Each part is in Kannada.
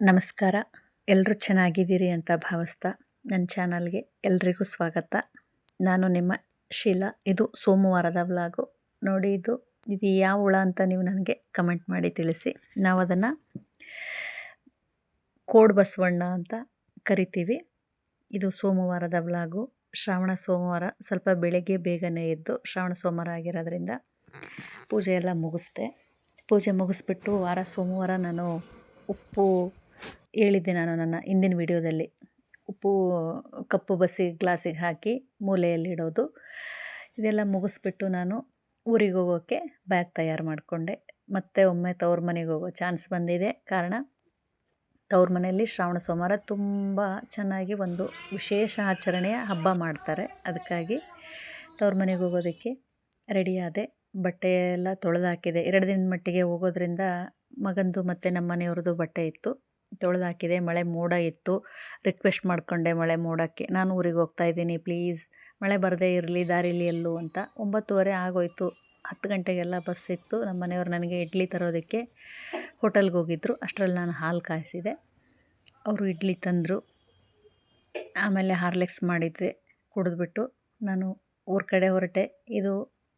ನಮಸ್ಕಾರ. ಎಲ್ಲರೂ ಚೆನ್ನಾಗಿದ್ದೀರಿ ಅಂತ ಭಾವಿಸ್ತಾ ನನ್ನ ಚಾನಲ್ಗೆ ಎಲ್ರಿಗೂ ಸ್ವಾಗತ. ನಾನು ನಿಮ್ಮ ಶೀಲಾ. ಇದು ಸೋಮವಾರದ ವ್ಲಾಗು. ನೋಡಿ, ಇದು ಇದು ಯಾವ ಹುಳ ಅಂತ ನೀವು ನನಗೆ ಕಮೆಂಟ್ ಮಾಡಿ ತಿಳಿಸಿ. ನಾವು ಅದನ್ನು ಕೋಡ್ ಬಸವಣ್ಣ ಅಂತ ಕರಿತೀವಿ. ಇದು ಸೋಮವಾರದ ವ್ಲಾಗು. ಶ್ರಾವಣ ಸೋಮವಾರ ಸ್ವಲ್ಪ ಬೆಳಗ್ಗೆ ಬೇಗನೆ ಎದ್ದು ಶ್ರಾವಣ ಸೋಮವಾರ ಆಗಿರೋದ್ರಿಂದ ಪೂಜೆ ಎಲ್ಲ ಮುಗಿಸ್ದೆ. ಪೂಜೆ ಮುಗಿಸ್ಬಿಟ್ಟು ವಾರ ಸೋಮವಾರ ನಾನು ಉಪ್ಪು ಹೇಳಿದ್ದೆ ನಾನು ನನ್ನ ಹಿಂದಿನ ವಿಡಿಯೋದಲ್ಲಿ. ಉಪ್ಪು, ಕಪ್ಪು ಬಸಿ ಗ್ಲಾಸಿಗೆ ಹಾಕಿ ಮೂಲೆಯಲ್ಲಿಡೋದು ಇದೆಲ್ಲ ಮುಗಿಸ್ಬಿಟ್ಟು ನಾನು ಊರಿಗೆ ಹೋಗೋಕ್ಕೆ ಬ್ಯಾಗ್ ತಯಾರು ಮಾಡಿಕೊಂಡೆ. ಮತ್ತೆ ಒಮ್ಮೆ ತವ್ರ ಮನೆಗೆ ಹೋಗೋ ಚಾನ್ಸ್ ಬಂದಿದೆ. ಕಾರಣ ತವ್ರ ಮನೆಯಲ್ಲಿ ಶ್ರಾವಣ ಸೋಮವಾರ ತುಂಬ ಚೆನ್ನಾಗಿ ಒಂದು ವಿಶೇಷ ಆಚರಣೆಯ ಹಬ್ಬ ಮಾಡ್ತಾರೆ. ಅದಕ್ಕಾಗಿ ತವ್ರ ಮನೆಗೆ ಹೋಗೋದಕ್ಕೆ ರೆಡಿಯಾದೆ ಬಟ್ಟೆ ಎಲ್ಲ ತೊಳೆದಾಕಿದೆ ಎರಡು ದಿನದ ಮಟ್ಟಿಗೆ ಹೋಗೋದ್ರಿಂದ ಮಗಂದು ಮತ್ತು ನಮ್ಮ ಮನೆಯವ್ರದ್ದು ಬಟ್ಟೆ ಇತ್ತು. ತೊಳೆದು ಹಾಕಿದೆ ಮಳೆ ಮೋಡ ಇತ್ತು. ರಿಕ್ವೆಸ್ಟ್ ಮಾಡಿಕೊಂಡೆ ಮಳೆ ಮೋಡಕ್ಕೆ. ನಾನು ಊರಿಗೆ ಹೋಗ್ತಾ ಇದ್ದೀನಿ, ಪ್ಲೀಸ್. ಮಳೆ ಬರದೇ ಇರಲಿ, ದಾರಿಲಿ ಎಲ್ಲೂ ಅಂತ. ಒಂಬತ್ತುವರೆ ಆಗೋಯ್ತು. ಹತ್ತು ಗಂಟೆಗೆಲ್ಲ ಬಸ್ ಇತ್ತು. ನಮ್ಮ ಮನೆಯವ್ರು ನನಗೆ ಇಡ್ಲಿ ತರೋದಕ್ಕೆ ಹೋಟೆಲ್ಗೆ ಹೋಗಿದ್ದರು ಅಷ್ಟರಲ್ಲಿ ನಾನು ಹಾಲು ಕಾಯಿಸಿದೆ. ಅವರು ಇಡ್ಲಿ ತಂದರು. ಆಮೇಲೆ ಹಾರ್ಲೆಕ್ಸ್ ಮಾಡಿದ್ದೆ, ಕುಡಿದ್ಬಿಟ್ಟು. ನಾನು ಊರ ಕಡೆ ಹೊರಟೆ. ಇದು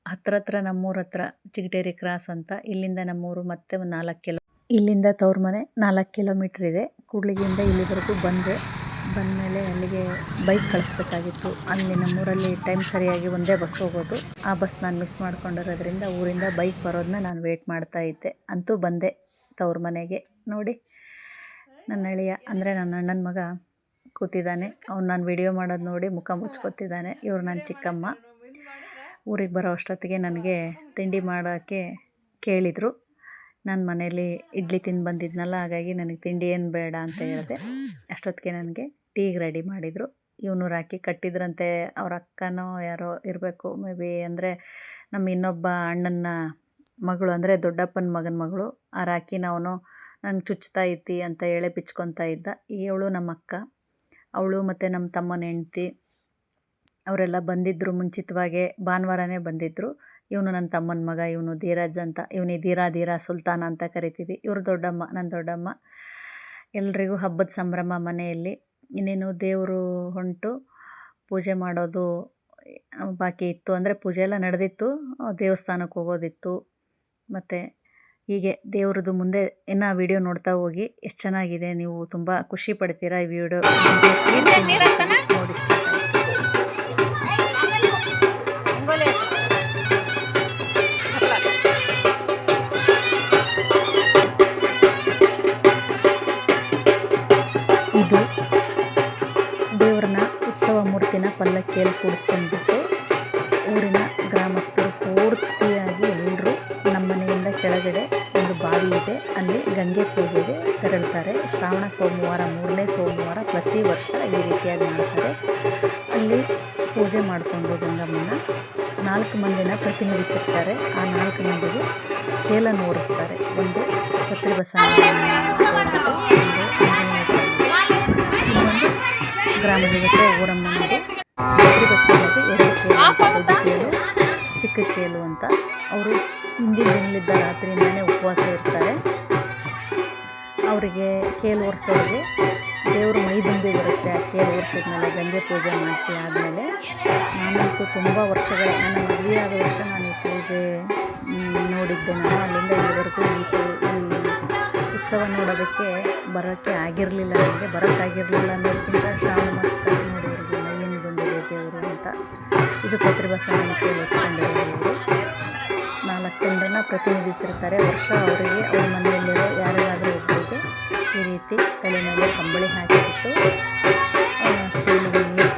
ಹತ್ರ ಹತ್ರ ನಮ್ಮೂರ ಹತ್ರ, ಚಿಗಟೇರಿ ಕ್ರಾಸ್ ಅಂತ. ಇಲ್ಲಿಂದ ನಮ್ಮೂರು ಮತ್ತೆ ಒಂದು ನಾಲ್ಕು ಕಿಲೋ ಇಲ್ಲಿಂದ ತವ್ರ ಮನೆ ನಾಲ್ಕು ಕಿಲೋಮೀಟ್ರ್ ಇದೆ. ಕೂಡ್ಲಿಗಿಂದ ಇಲ್ಲಿವರೆಗೂ ಬಂದೆ. ಬಂದಮೇಲೆ ಅಲ್ಲಿಗೆ ಬೈಕ್ ಕಳಿಸ್ಬೇಕಾಗಿತ್ತು. ಅಲ್ಲಿ ನಮ್ಮೂರಲ್ಲಿ ಟೈಮ್ ಸರಿಯಾಗಿ ಒಂದೇ ಬಸ್ ಹೋಗೋದು. ಆ ಬಸ್ ನಾನು ಮಿಸ್ ಮಾಡ್ಕೊಂಡಿರೋದ್ರಿಂದ ಊರಿಂದ ಬೈಕ್ ಬರೋದನ್ನ ನಾನು ವೇಟ್ ಮಾಡ್ತಾ ಇದ್ದೆ. ಅಂತೂ ಬಂದೆ ತವ್ರ ಮನೆಗೆ. ನೋಡಿ ನನ್ನ ಅಳಿಯ, ಅಂದರೆ ನನ್ನ ಅಣ್ಣನ ಮಗ ಕೂತಿದ್ದಾನೆ. ಅವ್ನು ನಾನು ವಿಡಿಯೋ ಮಾಡೋದು ನೋಡಿ ಮುಖ ಮುಚ್ಕೊತಿದ್ದಾನೆ. ಇವ್ರು ನನ್ನ ಚಿಕ್ಕಮ್ಮ. ಊರಿಗೆ ಬರೋ ಅಷ್ಟೊತ್ತಿಗೆ ನನಗೆ ತಿಂಡಿ ಮಾಡೋಕ್ಕೆ ಕೇಳಿದರು. ನಾನು ಮನೇಲಿ ಇಡ್ಲಿ ತಿಂದು ಬಂದಿದ್ನಲ್ಲ, ಹಾಗಾಗಿ ನನಗೆ ತಿಂಡಿ ಏನು ಬೇಡ ಅಂತ ಹೇಳಿದೆ. ಅಷ್ಟೊತ್ತಿಗೆ ನನಗೆ ಟೀಗೆ ರೆಡಿ ಮಾಡಿದರು. ಇವನು ರಾಕಿ ಕಟ್ಟಿದ್ರಂತೆ. ಅವ್ರ ಅಕ್ಕನೋ ಯಾರೋ ಇರಬೇಕು, ಮೇ ಬಿ ಅಂದರೆ ನಮ್ಮ ಇನ್ನೊಬ್ಬ ಅಣ್ಣನ ಮಗಳು, ಅಂದರೆ ದೊಡ್ಡಪ್ಪನ ಮಗನ ಮಗಳು, ಆ ರಾಕಿನ ಅವನು ನಂಗೆ ಚುಚ್ತಾ ಇತ್ತಿ ಅಂತ ಹೇಳಿ ಬಿಚ್ಕೊತಾ ಇದ್ದ. ಇವಳು ನಮ್ಮ ಅಕ್ಕ. ಅವಳು ಮತ್ತು ನಮ್ಮ ತಮ್ಮನ ಹೆಂಡ್ತಿ, ಅವರೆಲ್ಲ ಬಂದಿದ್ದರು ಮುಂಚಿತವಾಗೇ, ಭಾನುವಾರನೇ ಬಂದಿದ್ದರು ಇವನು ನನ್ನ ತಮ್ಮನ ಮಗ ಇವನು ಧೀರಜ್ ಅಂತ ಇವನಿಗೆ ಧೀರಾ ಧೀರಾ ಸುಲ್ತಾನ ಅಂತ ಕರಿತೀವಿ. ಇವರು ದೊಡ್ಡಮ್ಮ ನನ್ನ ದೊಡ್ಡಮ್ಮ. ಎಲ್ರಿಗೂ ಹಬ್ಬದ ಸಂಭ್ರಮ ಮನೆಯಲ್ಲಿ. ಇನ್ನೇನು ದೇವರು ಹೊಂಟು ಪೂಜೆ ಮಾಡೋದು ಬಾಕಿ ಇತ್ತು. ಅಂದರೆ ಪೂಜೆ ಎಲ್ಲ ನಡೆದಿತ್ತು ದೇವಸ್ಥಾನಕ್ಕೆ ಹೋಗೋದಿತ್ತು. ಮತ್ತು ಹೀಗೆ ದೇವ್ರದ್ದು ಮುಂದೆ ಇನ್ನೂ ವಿಡಿಯೋ ನೋಡ್ತಾ ಹೋಗಿ. ಎಷ್ಟು ಚೆನ್ನಾಗಿದೆ ನೀವು ತುಂಬ ಖುಷಿ ಪಡ್ತೀರಾ ಈ ವಿಡಿಯೋ. ನೋಡಿ ದೇವ್ರನ್ನ ಉತ್ಸವ ಮೂರ್ತಿನ ಪಲ್ಲಕ್ಕಿಯಲ್ಲಿ ಕೂಡಿಸ್ಕೊಂಡ್ಬಿಟ್ಟು ಊರಿನ ಗ್ರಾಮಸ್ಥರು ಪೂರ್ತಿಯಾಗಿ ಎಲ್ಲರೂ ನಮ್ಮ ಮನೆಯಿಂದ ಕೆಳಗಡೆ ಒಂದು ಬಾವಿ ಇದೆ. ಅಲ್ಲಿ ಗಂಗೆ ಪೂಜೆಗೆ ತೆರಳ್ತಾರೆ. ಶ್ರಾವಣ ಸೋಮವಾರ, ಮೂರನೇ ಸೋಮವಾರ ಪ್ರತಿ ವರ್ಷ ಈ ರೀತಿಯಾಗಿ ಮಾಡ್ತಾರೆ. ಅಲ್ಲಿ ಪೂಜೆ ಮಾಡಿಕೊಂಡು ಗಂಗಮ್ಮನ ನಾಲ್ಕು ಮಂದಿನ ಪ್ರತಿನಿಧಿಸಿರ್ತಾರೆ. ಆ ನಾಲ್ಕು ಮಂದಿಗೆ ಕೇಲನ್ನು ಓಡಿಸ್ತಾರೆ ಒಂದು ಕತ್ರಿ ಬಸವಣ್ಣ ಗ್ರಾಮ ಊರಮ್ಮ ಕೇಳು ಎರಡು ಕೇಳು ಕೇಲು ಚಿಕ್ಕ ಕೇಳು ಅಂತ. ಅವರು ಹಿಂದಿನ ದಿನಲಿದ್ದ ರಾತ್ರಿಯಿಂದನೇ ಉಪವಾಸ ಇರ್ತಾರೆ. ಅವರಿಗೆ ಕೇಲು ಒರೆಸೋರಿಗೆ ದೇವರು ಮೈದುಂಬಿ ಬರುತ್ತೆ ಆ ಕೇಲು ಒರೆಸಿದ್ಮೇಲೆ ಗಂಗೆ ಪೂಜೆ ಮಾಡಿಸಿ ಆದಮೇಲೆ. ನಾನಂತೂ ತುಂಬ ವರ್ಷಗಳ, ನನ್ನ ಮದುವೆಯಾದ ವರ್ಷ ನಾನು ಈ ಪೂಜೆ ನೋಡಿದ್ದೆ. ನಾನು ಅಲ್ಲಿಂದ ಇಲ್ಲಿವರೆಗೂ ಈ ಉತ್ಸವ ನೋಡೋದಕ್ಕೆ ಬರೋಕ್ಕೆ ಆಗಿರಲಿಲ್ಲ ನನಗೆ ಬರೋಕ್ಕಾಗಿರಲಿಲ್ಲ ಅನ್ನೋದಕ್ಕಿಂತ ಶ್ರಾವಣ ಮಾಸದಲ್ಲಿ ನೋಡಿದ್ರು ಬಂದಿದೆ ದೇವರು ಅಂತ ಇದು ಪತ್ರಿ ಬಸವಣ್ಣನ ಒತ್ಕೊಂಡಿರೋದು ನಾಲ್ಕು ಜನರನ್ನ ಪ್ರತಿನಿಧಿಸಿರ್ತಾರೆ. ವರ್ಷ ಅವರಿಗೆ ಅವ್ರ ಮನೆಯಲ್ಲಿರೋ ಯಾರಿಗಾದರೂ ಒಬ್ಬರಿಗೆ ಈ ರೀತಿ ತಲೆ ಮೇಲೆ ಕಂಬಳಿ ಹಾಕಿಬಿಟ್ಟು ಕೀಲಿಗೆ ನೀರು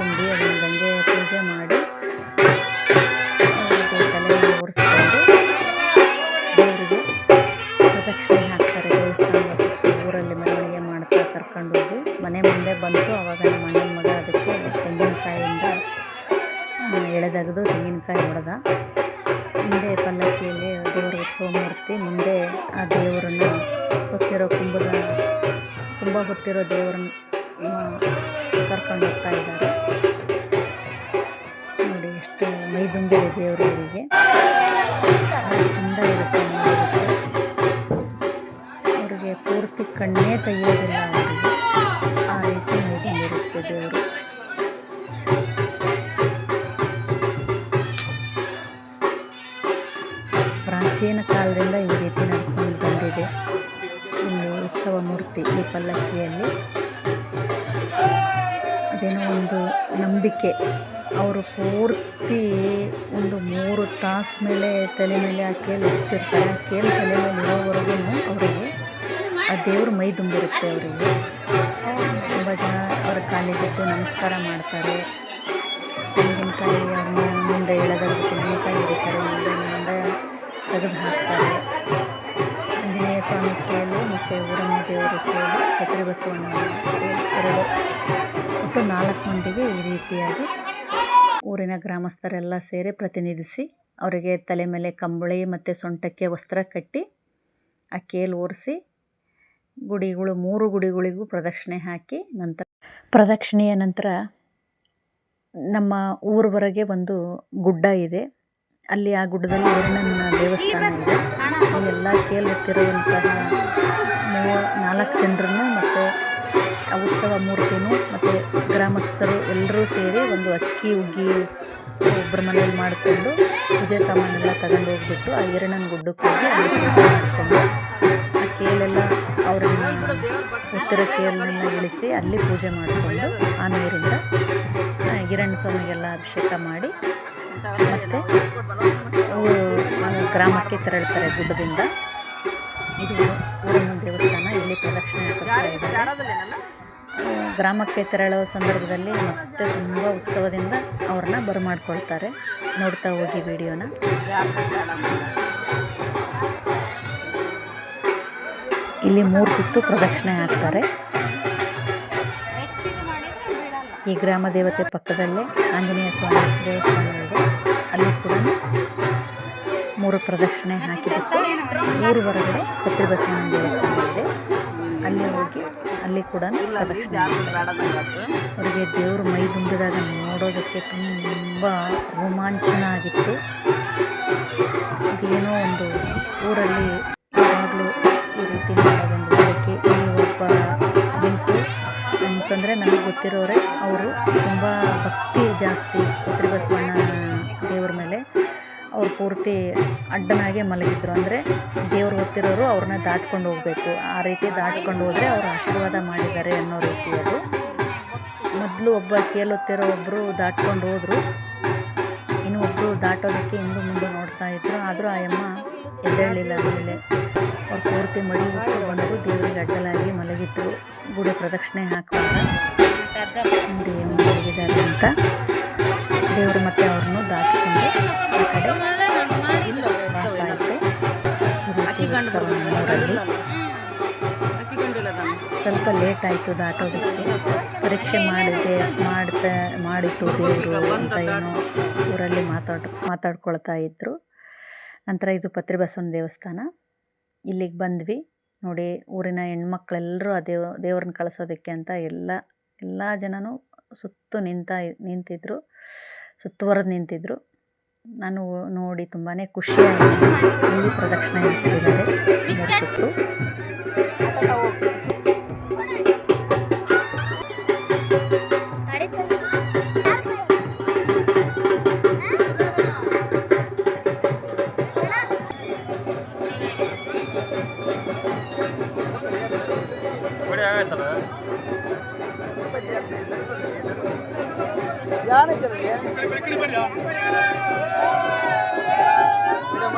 ಎಳೆದಗೆದು, ತೆಂಗಿನಕಾಯಿ ಹೊಡೆದ ಹಿಂದೆ ಪಲ್ಲಕ್ಕಿಯಲ್ಲಿ ದೇವರ ಉತ್ಸವ ಮೂರ್ತಿ, ಮುಂದೆ ಆ ದೇವರನ್ನು ಹೊತ್ತಿರೋ ಕುಂಭದ, ಕುಂಭ ಹೊತ್ತಿರೋ ದೇವರನ್ನ ಕರ್ಕೊಂಡು ಹೋಗ್ತಾ ಇದ್ದಾರೆ. ನೋಡಿ ಎಷ್ಟು ಮೈದುಂಬಿದೆ ದೇವರು ಅವರಿಗೆ ಭಾಳ ಚೆಂದ ಇರುತ್ತೆ ಅವ್ರಿಗೆ ಪೂರ್ತಿ ಕಣ್ಣೇ ತೆಗೆಯೋದಿಲ್ಲ. ಪ್ರಾಚೀನ ಕಾಲದಿಂದ ಈ ರೀತಿ ನಡ್ಕೊಂಡು ಬಂದಿದೆ. ಇಲ್ಲಿ ಉತ್ಸವ ಮೂರ್ತಿ ಈ ಪಲ್ಲಕ್ಕಿಯಲ್ಲಿ. ಅದೇನೋ ಒಂದು ನಂಬಿಕೆ. ಅವರು ಪೂರ್ತಿ ಒಂದು ಮೂರು ತಾಸು ಮೇಲೆ ತಲೆ ಮೇಲೆ ಆ ಕೇಲು ಹೋಗ್ತಿರ್ತಾರೆ ಆ ಕೇಲು ತಲೆ ಮೇಲೆ ಇರೋವರೆಗೂ ಅವರಿಗೆ ಆ ದೇವರು ಮೈ ತುಂಬಿರುತ್ತೆ ಅವರಿಗೆ. ತುಂಬ ಜನ ಅವ್ರ ಕಾಲಿಗೆ ಬಿದ್ದು ನಮಸ್ಕಾರ ಮಾಡ್ತಾರೆ. ತೆಂಗಿನಕಾಯಿ ಅವ್ರನ್ನ ಮುಂದೆ ಎಳೆದಾಗ ತೆಂಗಿನಕಾಯಿ ಮುಂದೆ ಮುಂದೆ ತೆಗೆದು ಹಾಕ್ತಾರೆ ಆಂಜನೇಯ ಸ್ವಾಮಿ ಕೇಳು, ಮತ್ತು ಊರಮ್ಮ ದೇವರು ಕೇಳು ಕತ್ರಿ ಬಸವಣ್ಣ ಎರಡು, ಒಟ್ಟು ನಾಲ್ಕು ಮಂದಿಗೆ ಈ ರೀತಿಯಾಗಿ ಊರಿನ ಗ್ರಾಮಸ್ಥರೆಲ್ಲ ಸೇರಿ ಪ್ರತಿನಿಧಿಸಿ ಅವರಿಗೆ ತಲೆ ಮೇಲೆ ಕಂಬಳಿ ಮತ್ತು ಸೊಂಟಕ್ಕೆ ವಸ್ತ್ರ ಕಟ್ಟಿ ಆ ಕೇಲು ಓರಿಸಿ ಗುಡಿಗಳು, ಮೂರು ಗುಡಿಗಳಿಗೂ ಪ್ರದಕ್ಷಿಣೆ ಹಾಕಿ ನಂತರ ಪ್ರದಕ್ಷಿಣೆಯ ನಂತರ ನಮ್ಮ ಊರವರೆಗೆ ಒಂದು ಗುಡ್ಡ ಇದೆ. ಅಲ್ಲಿ ಆ ಗುಡ್ಡದಲ್ಲಿ ವರುಣನ ದೇವಸ್ಥಾನ ಇದೆ. ಈ ಎಲ್ಲ ಕೇಳುತ್ತಿರುವಂತಹ ಮೂವ, ನಾಲ್ಕು ಜನರನ್ನು ಮತ್ತು ಆ ಉತ್ಸವ ಮೂರ್ತಿನೂ ಮತ್ತು ಗ್ರಾಮಸ್ಥರು ಎಲ್ಲರೂ ಸೇರಿ ಒಂದು ಅಕ್ಕಿ, ಉಗ್ಗಿ ಒಬ್ಬರ ಮನೇಲಿ ಮಾಡಿಕೊಂಡು ಪೂಜೆ ಸಾಮಾನೆಲ್ಲ ತಗೊಂಡು ಹೋಗ್ಬಿಟ್ಟು ಆ ಈರಣ್ಣನ ಗುಡ್ಡಕ್ಕೆ ಹೋಗಿ ಅಲ್ಲಿ ಪೂಜೆ ಮಾಡಿಕೊಂಡು ಆ ಕೇಲೆಲ್ಲ ಅವ್ರನ್ನ ಉತ್ತರ ಕೇಲನ್ನ ಇಳಿಸಿ ಅಲ್ಲಿ ಪೂಜೆ ಮಾಡಿಕೊಂಡು ಆ ನೀರಿಂದ ಈರಣ್ಣ ಸ್ವಾಮಿಗೆಲ್ಲ ಅಭಿಷೇಕ ಮಾಡಿ ಮತ್ತು ಗ್ರಾಮಕ್ಕೆ ತೆರಳ್ತಾರೆ ಗುಡ್ಡದಿಂದ. ಇದು ಊರಿನ ದೇವಸ್ಥಾನ ಇಲ್ಲಿ ಪ್ರದಕ್ಷಿಣೆ ಹಾಕಿಸ್ತಾ ಇದ್ದಾರೆ. ಗ್ರಾಮಕ್ಕೆ ತೆರಳುವ ಸಂದರ್ಭದಲ್ಲಿ ಮತ್ತೆ ತುಂಬ ಉತ್ಸವದಿಂದ ಅವ್ರನ್ನ ಬರಮಾಡ್ಕೊಳ್ತಾರೆ. ನೋಡ್ತಾ ಹೋಗಿ ವಿಡಿಯೋನ. ಇಲ್ಲಿ ಮೂರು ಸುತ್ತು ಪ್ರದಕ್ಷಿಣೆ ಹಾಕ್ತಾರೆ. ಈ ಗ್ರಾಮ ದೇವತೆ ಪಕ್ಕದಲ್ಲೇ ಆಂಜನೇಯ ಸ್ವಾಮಿ ದೇವಸ್ಥಾನ ಇದೆ. ಅಲ್ಲಿ ಕೂಡ ಮೂರು ಪ್ರದಕ್ಷಿಣೆ ಹಾಕಿಬಿಟ್ಟು ಮೂರು ಹೊರಗಡೆ ಕತ್ರಿ ಬಸವಣ್ಣ ದೇವಸ್ಥಾನ ಇದೆ. ಅಲ್ಲಿ ಹೋಗಿ ಅಲ್ಲಿ ಕೂಡ ಪ್ರದಕ್ಷಿಣೆ ಅವರಿಗೆ ದೇವರು ಮೈ ತುಂಬಿದಾಗ ನೋಡೋದಕ್ಕೆ ತುಂಬ ರೋಮಾಂಚನ ಆಗಿತ್ತು. ಇದೇನೋ ಒಂದು ಊರಲ್ಲಿ ಹೆಂಗಸು ಅಂದರೆ ನನಗೆ ಗೊತ್ತಿರೋರೆ ಅವರು ತುಂಬ ಭಕ್ತಿ ಜಾಸ್ತಿ ಪುತ್ರಿ ಬಸವಣ್ಣ ದೇವ್ರ ಮೇಲೆ. ಅವ್ರು ಪೂರ್ತಿ ಅಡ್ಡನಾಗೆ ಮಲಗಿದ್ರು. ಅಂದರೆ ದೇವ್ರು ಗೊತ್ತಿರೋರು ಅವ್ರನ್ನ ದಾಟ್ಕೊಂಡು ಹೋಗಬೇಕು. ಆ ರೀತಿ ದಾಟ್ಕೊಂಡು ಹೋದರೆ ಅವರು ಆಶೀರ್ವಾದ ಮಾಡಿದ್ದಾರೆ ಅನ್ನೋ ರೀತಿ ಅದು. ಮೊದಲು ಒಬ್ಬ ಕೇಳುತ್ತಿರೋ ಒಬ್ಬರು ದಾಟ್ಕೊಂಡು ಹೋದರು. ಇನ್ನೊಬ್ಬರು ದಾಟೋದಕ್ಕೆ ಹಿಂದೆ ಮುಂದೆ ನೋಡ್ತಾ ಇದ್ರು. ಆದರೂ ಆ ಅಮ್ಮ ಎದ್ದೇಳಿಲ್ಲ ಮೇಲೆ. ಪೂರ್ತಿ ಮಡಿ ಹೊತ್ತು ಬಂದು ದೇವರಿಗೆ ಅಡ್ಡಲಾಗಿ ಮಲಗಿದ್ರು ಗುಡಿ ಪ್ರದಕ್ಷಿಣೆ ಹಾಕುವಾಗ ನೋಡಿ ಮಲಗಿದ್ದಾರೆ ಅಂತ. ದೇವರು ಮತ್ತೆ ಅವ್ರನ್ನು ದಾಟಿಕೊಂಡು ಊರಲ್ಲಿ ಸ್ವಲ್ಪ ಲೇಟ್ ಆಯಿತು ದಾಟೋದಕ್ಕೆ. ಪರೀಕ್ಷೆ ಮಾಡಿದೆ, ಮಾಡ್ತಾ, ಮಾಡಿತು ದೇವರು ಅಂತ ಏನೋ ಊರಲ್ಲಿ ಮಾತಾಡ್, ಮಾತಾಡ್ಕೊಳ್ತಾ ಇದ್ದರು ನಂತರ ಇದು ಪತ್ರಿ ಬಸವನ ದೇವಸ್ಥಾನ. ಇಲ್ಲಿಗೆ ಬಂದ್ವಿ. ನೋಡಿ ಊರಿನ ಹೆಣ್ಮಕ್ಳೆಲ್ಲರೂ ಆ ದೇವ ದೇವ್ರನ್ನ ಕಳಿಸೋದಕ್ಕೆ ಅಂತ ಎಲ್ಲ ಎಲ್ಲ ಜನನೂ ಸುತ್ತು ನಿಂತ ನಿಂತಿದ್ದರು ಸುತ್ತುವರೆದು ನಿಂತಿದ್ದರು ನಾನು ನೋಡಿ ತುಂಬಾ ಖುಷಿಯಾಯಿತು ಈ ಪ್ರದಕ್ಷಿಣೆ ಇಟ್ಟಿದ್ದಾರೆ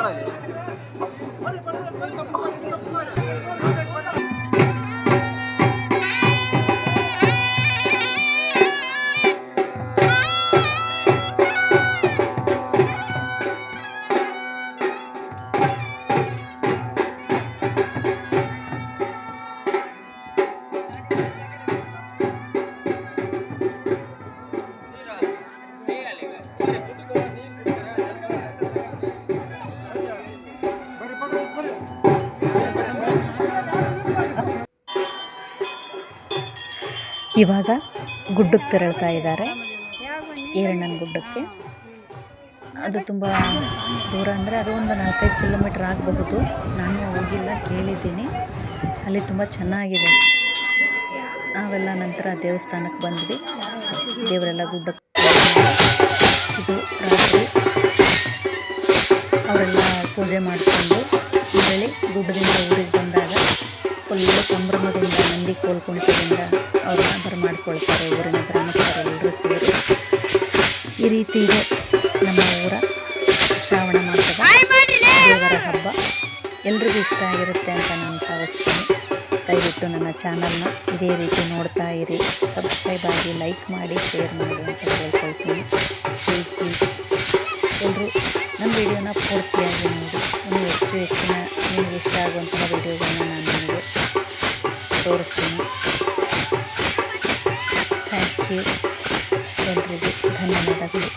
olhos ಇವಾಗ ಗುಡ್ಡಕ್ಕೆ ತೆರಳ್ತಾ ಇದ್ದಾರೆ. ಏರಣ್ಣನ ಗುಡ್ಡಕ್ಕೆ. ಅದು ತುಂಬ ದೂರ ಅಂದರೆ ಅದು ಒಂದು ನಾಲ್ಕೈದು ಕಿಲೋಮೀಟ್ರ್ ಆಗಬಹುದು. ನಾನು ಹೋಗಿಲ್ಲ, ಕೇಳಿದ್ದೀನಿ. ಅಲ್ಲಿ ತುಂಬ ಚೆನ್ನಾಗಿದೆ. ನಾವೆಲ್ಲ ನಂತರ ದೇವಸ್ಥಾನಕ್ಕೆ ಬಂದ್ವಿ. ದೇವರೆಲ್ಲ ಗುಡ್ಡಕ್ಕೆ ಇದು ರಾತ್ರಿ. ಅವರೆಲ್ಲ ಪೂಜೆ ಮಾಡಿಕೊಂಡು ಹೇಳಿ ಗುಡ್ಡದಿಂದ ಊರಿಗೆ ಫುಲ್ಲು ಸಂಭ್ರಮದಿಂದ, ನಂದಿ ಕೋಲ್ ಕುಣಿತದಿಂದ ಅವ್ರನ್ನ ಬರಮಾಡ್ಕೊಳ್ತಾರೆ ಊರಿನ ಗ್ರಾಮಸ್ಥರೆಲ್ಲರೂ ಸೇರಿ. ಈ ರೀತಿ ಇದೆ ನಮ್ಮ ಊರ ಶ್ರಾವಣ ಮಾಸದ ದೇವರ ಹಬ್ಬ. ಎಲ್ರಿಗೂ ಇಷ್ಟ ಆಗಿರುತ್ತೆ ಅಂತ ನಾನು ಭಾವಿಸ್ತೀನಿ. ದಯವಿಟ್ಟು ನನ್ನ ಚಾನಲ್ನ ಇದೇ ರೀತಿ ನೋಡ್ತಾ ಇರಿ. ಸಬ್ಸ್ಕ್ರೈಬ್ ಆಗಿ ಲೈಕ್ ಮಾಡಿ ಶೇರ್ ಮಾಡಿ ಅಂತ ಹೇಳ್ಕೊಳ್ತೀನಿ ಪ್ಲೀಸ್ ಪ್ಲೀಸ್ ಎಲ್ಲರೂ ನಮ್ಮ ವಿಡಿಯೋನ ಪೂರ್ತಿಯಾಗಿ ನೋಡಿ. ಇನ್ನೂ ಹೆಚ್ಚು ಹೆಚ್ಚಿನ ನಿಮಗೆ ಇಷ್ಟ ಆಗುವಂತಹ ವಿಡಿಯೋಗಳನ್ನ ನಾನು ತೋರಿಸ್ತೀನಿ ಥ್ಯಾಂಕ್ ಯು ಎಲ್ರಿಗೂ ಧನ್ಯವಾದಗಳು